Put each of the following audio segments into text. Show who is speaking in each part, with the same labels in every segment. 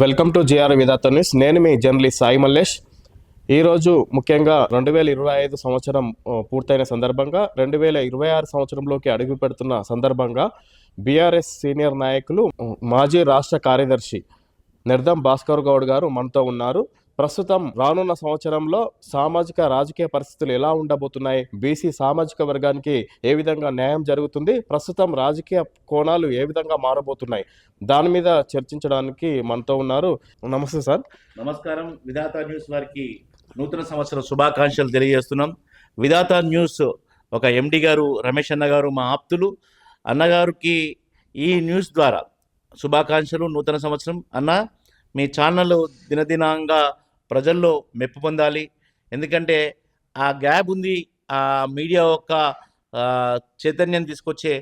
Speaker 1: Welcome to GR Vidhata news. నేను మీ journalist Sai Mallesh. ఈరోజు ముఖ్యంగా రెండు వేల ఇరవై ఐదు సంవత్సరం పూర్తయిన సందర్భంగా రెండు వేల ఇరవై ఆరు సంవత్సరంలోకి అడుగు పెడుతున్న సందర్భంగా బీఆర్ఎస్ సీనియర్ నాయకులు మాజీ రాష్ట్ర కార్యదర్శి నిర్దం భాస్కర్ గౌడ్ గారు మనతో ఉన్నారు. ప్రస్తుతం రానున్న సంవత్సరంలో సామాజిక రాజకీయ పరిస్థితులు ఎలా ఉండబోతున్నాయి? బీసీ సామాజిక వర్గానికి ఏ విధంగా న్యాయం జరుగుతుంది? ప్రస్తుతం రాజకీయ కోణాలు ఏ విధంగా మారబోతున్నాయి? దాని మీద చర్చించడానికి మనతో ఉన్నారు. నమస్తే సార్.
Speaker 2: నమస్కారం. విధాత న్యూస్ వారికి నూతన సంవత్సర శుభాకాంక్షలు తెలియజేస్తున్నాం. విధాత న్యూస్ ఒక ఎండి గారు రమేష్ అన్న గారు మా ఆప్తులు. అన్నగారికి ఈ న్యూస్ ద్వారా శుభాకాంక్షలు. నూతన సంవత్సరం. అన్న మీ ఛానల్ దినదినంగా ప్రజల్లో మెప్పు పొందాలి. ఎందుకంటే ఆ గ్యాప్ ఉంది ఆ మీడియా యొక్క చైతన్యం తీసుకొచ్చే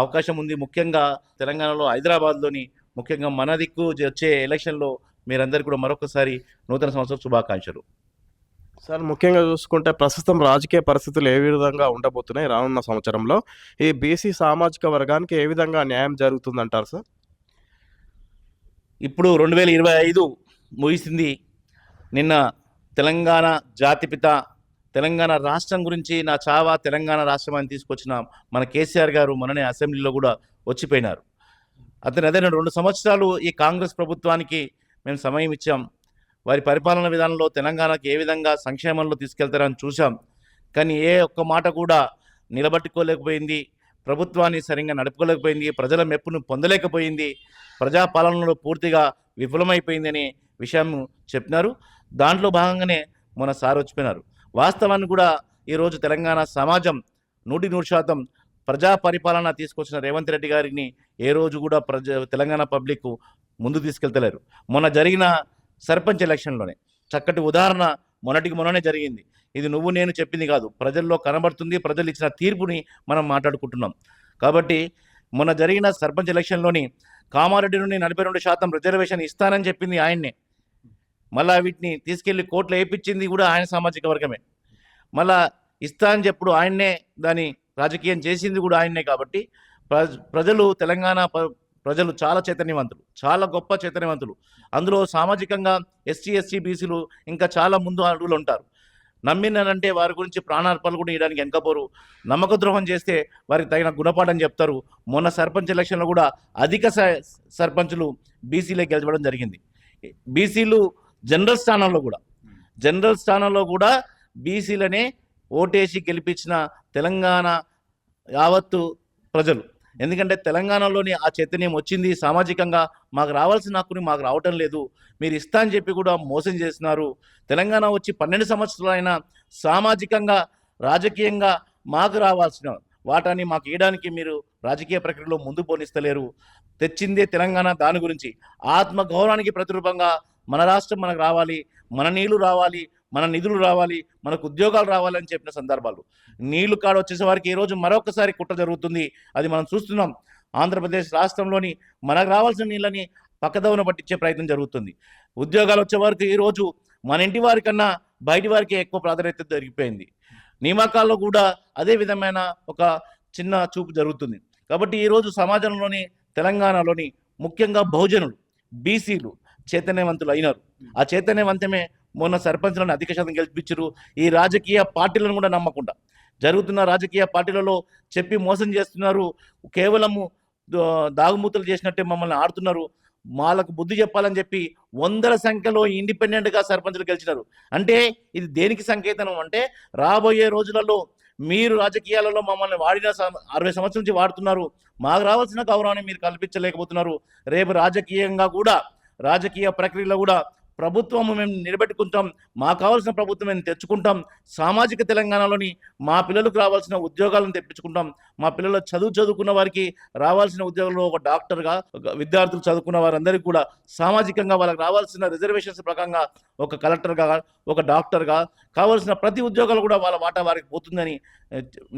Speaker 2: అవకాశం ఉంది. ముఖ్యంగా తెలంగాణలో హైదరాబాద్లోని ముఖ్యంగా మన దిక్కు వచ్చే ఎలక్షన్లో మీరందరికీ కూడా మరొకసారి నూతన సంవత్సర శుభాకాంక్షలు.
Speaker 1: సార్ ముఖ్యంగా చూసుకుంటే ప్రస్తుతం రాజకీయ పరిస్థితులు ఏ విధంగా ఉండబోతున్నాయి రానున్న సంవత్సరంలో? ఈ బీసీ సామాజిక వర్గానికి ఏ విధంగా న్యాయం జరుగుతుందంటారు సార్?
Speaker 2: ఇప్పుడు రెండు వేల ఇరవై ఐదు ముగిసింది. నిన్న తెలంగాణ జాతిపిత తెలంగాణ రాష్ట్రం గురించి నా చావా తెలంగాణ రాష్ట్రం అని తీసుకొచ్చిన మన కేసీఆర్ గారు మననే అసెంబ్లీలో కూడా వచ్చిపోయినారు. అతను అదే రెండు సంవత్సరాలు ఈ కాంగ్రెస్ ప్రభుత్వానికి మేము సమయం ఇచ్చాం. వారి పరిపాలన విధానంలో తెలంగాణకి ఏ విధంగా సంక్షేమంలో తీసుకెళ్తారని చూసాం కానీ ఏ ఒక్క మాట కూడా నిలబట్టుకోలేకపోయింది. ప్రభుత్వాన్ని సరిగ్గా నడుపుకోలేకపోయింది. ప్రజల మెప్పును పొందలేకపోయింది. ప్రజాపాలనలో పూర్తిగా విఫలమైపోయిందనే విషయం చెప్పినారు. దాంట్లో భాగంగానే మన సార్ వచ్చిపోయినారు. వాస్తవాన్ని కూడా ఈరోజు తెలంగాణ సమాజం నూటి నూరు శాతం ప్రజా పరిపాలన తీసుకొచ్చిన రేవంత్ రెడ్డి గారిని ఏ రోజు కూడా ప్రజ తెలంగాణ పబ్లిక్ ముందు తీసుకెళ్తలేరు. మొన్న జరిగిన సర్పంచ్ ఎలక్షన్లోనే చక్కటి ఉదాహరణ మొన్నటికి మొన్ననే జరిగింది. ఇది నువ్వు నేను చెప్పింది కాదు. ప్రజల్లో కనబడుతుంది ప్రజలు ఇచ్చిన తీర్పుని మనం మాట్లాడుకుంటున్నాం. కాబట్టి మొన్న జరిగిన సర్పంచ్ ఎలక్షన్లోని కామారెడ్డి నుండి నలభై రెండు శాతం రిజర్వేషన్ ఇస్తానని చెప్పింది ఆయన్నే. మళ్ళా వీటిని తీసుకెళ్ళి కోర్టులో వేయించింది కూడా ఆయన సామాజిక వర్గమే. మళ్ళా ఇస్తా అని చెప్పుడు ఆయన్నే దాని రాజకీయం చేసింది కూడా ఆయన్నే కాబట్టి ప్రజలు తెలంగాణ ప్రజలు చాలా చైతన్యవంతులు చాలా గొప్ప చైతన్యవంతులు. అందులో సామాజికంగా ఎస్సీ ఎస్సీ బీసీలు ఇంకా చాలా ముందు అడుగులు ఉంటారు. నమ్మినారంటే వారి గురించి ప్రాణార్పణలు కూడా ఇవ్వడానికి వెనకపోరు నమ్మక ద్రోహం చేస్తే వారికి తగిన గుణపాఠం చెప్తారు. మొన్న సర్పంచ్ ఎలక్షన్లో కూడా అధిక స- సర్పంచులు బీసీలే గెలవడం జరిగింది. బీసీలు జనరల్ స్థానంలో కూడా. జనరల్ స్థానంలో కూడా బీసీలనే ఓటేసి గెలిపించిన తెలంగాణ యావత్తు ప్రజలు. ఎందుకంటే తెలంగాణలోని ఆ చైతన్యం వచ్చింది. సామాజికంగా మాకు రావాల్సిన హక్కుని మాకు రావటం లేదు. మీరు ఇస్తా అని చెప్పి కూడా మోసం చేస్తున్నారు. తెలంగాణ వచ్చి పన్నెండు సంవత్సరాలైనా సామాజికంగా రాజకీయంగా మాకు రావాల్సిన వాటాన్ని మాకు ఇవ్వడానికి మీరు రాజకీయ ప్రక్రియలో ముందు పోనిస్తలేరు. తెచ్చిందే తెలంగాణ దాని గురించి. ఆత్మగౌరవానికి ప్రతిరూపంగా మన రాష్ట్రం మనకు రావాలి మన నీళ్ళు రావాలి మన నిధులు రావాలి మనకు ఉద్యోగాలు రావాలని చెప్పిన సందర్భాలు. నీళ్ళు కాడ వచ్చేసే వారికి ఈ రోజు మరొకసారి కుట్ర జరుగుతుంది అది మనం చూస్తున్నాం. ఆంధ్రప్రదేశ్ రాష్ట్రంలోని మనకు రావాల్సిన నీళ్ళని పక్కదవన పట్టించే ప్రయత్నం జరుగుతుంది. ఉద్యోగాలు వచ్చే వరకు ఈరోజు మన ఇంటి వారికన్నా బయటి వారికి ఎక్కువ ప్రాధాన్యత జరిగిపోయింది నియామకాల్లో కూడా అదే విధమైన ఒక చిన్న చూపు జరుగుతుంది. కాబట్టి ఈరోజు సమాజంలోని తెలంగాణలోని ముఖ్యంగా బహుజనులు బీసీలు చైతన్యవంతులు అయినారు ఆ చైతన్యవంతమే మొన్న సర్పంచ్లను అధిక శాతం గెలిపించారు. ఈ రాజకీయ పార్టీలను కూడా నమ్మకుండా. జరుగుతున్న రాజకీయ పార్టీలలో చెప్పి మోసం చేస్తున్నారు. కేవలము దాగుమూతలు చేసినట్టే మమ్మల్ని ఆడుతున్నారు. వాళ్ళకు బుద్ధి చెప్పాలని చెప్పి వందల సంఖ్యలో ఇండిపెండెంట్గా సర్పంచులు గెలిచినారు. అంటే ఇది దేనికి సంకేతం అంటే రాబోయే రోజులలో మీరు రాజకీయాలలో మమ్మల్ని వాడిన అరవై సంవత్సరం నుంచి వాడుతున్నారు. మాకు రావాల్సిన గౌరవాన్ని మీరు కల్పించలేకపోతున్నారు. రేపు రాజకీయంగా కూడా రాజకీయ ప్రక్రియలో కూడా ప్రభుత్వం మేము నిలబెట్టుకుంటాం. మాకు కావాల్సిన ప్రభుత్వం మేము తెచ్చుకుంటాం. సామాజిక తెలంగాణలోని మా పిల్లలకు రావాల్సిన ఉద్యోగాలను తెప్పించుకుంటాం. మా పిల్లలు చదువు చదువుకున్న వారికి రావాల్సిన ఉద్యోగంలో ఒక డాక్టర్గా ఒక విద్యార్థులు చదువుకున్న వారందరికీ కూడా సామాజికంగా వాళ్ళకి రావాల్సిన రిజర్వేషన్స్ ప్రకారంగా ఒక కలెక్టర్గా ఒక డాక్టర్గా కావాల్సిన ప్రతి ఉద్యోగాలు కూడా వాళ్ళ వాటా వారికి పోతుందని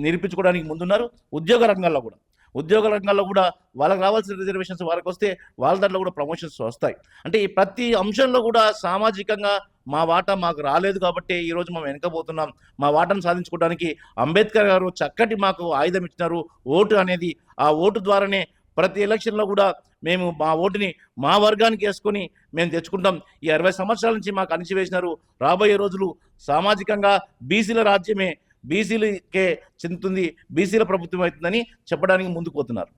Speaker 2: నిరూపించుకోవడానికి ముందున్నారు. ఉద్యోగ రంగాల్లో కూడా. ఉద్యోగ రంగాల్లో కూడా వాళ్ళకి రావాల్సిన రిజర్వేషన్స్ వాళ్ళకి వస్తే వాళ్ళ దాంట్లో కూడా ప్రమోషన్స్ వస్తాయి. అంటే ఈ ప్రతి అంశంలో కూడా సామాజికంగా మా వాటా మాకు రాలేదు కాబట్టి ఈరోజు మేము వెనకపోతున్నాం మా వాటాను సాధించుకోవడానికి అంబేద్కర్ గారు చక్కటి మాకు ఆయుధం ఇచ్చినారు. ఓటు అనేది ఆ ఓటు ద్వారానే ప్రతి ఎలక్షన్లో కూడా మేము మా ఓటుని మా వర్గానికి వేసుకొని మేము తెచ్చుకుంటాం. ఈ అరవై సంవత్సరాల నుంచి మాకు అణిచివేసినారు. రాబోయే రోజులు సామాజికంగా బీసీల రాజ్యమే బీసీలకే చెందుతుంది బీసీల ప్రభుత్వం అవుతుందని చెప్పడానికి ముందుకు పోతున్నారు.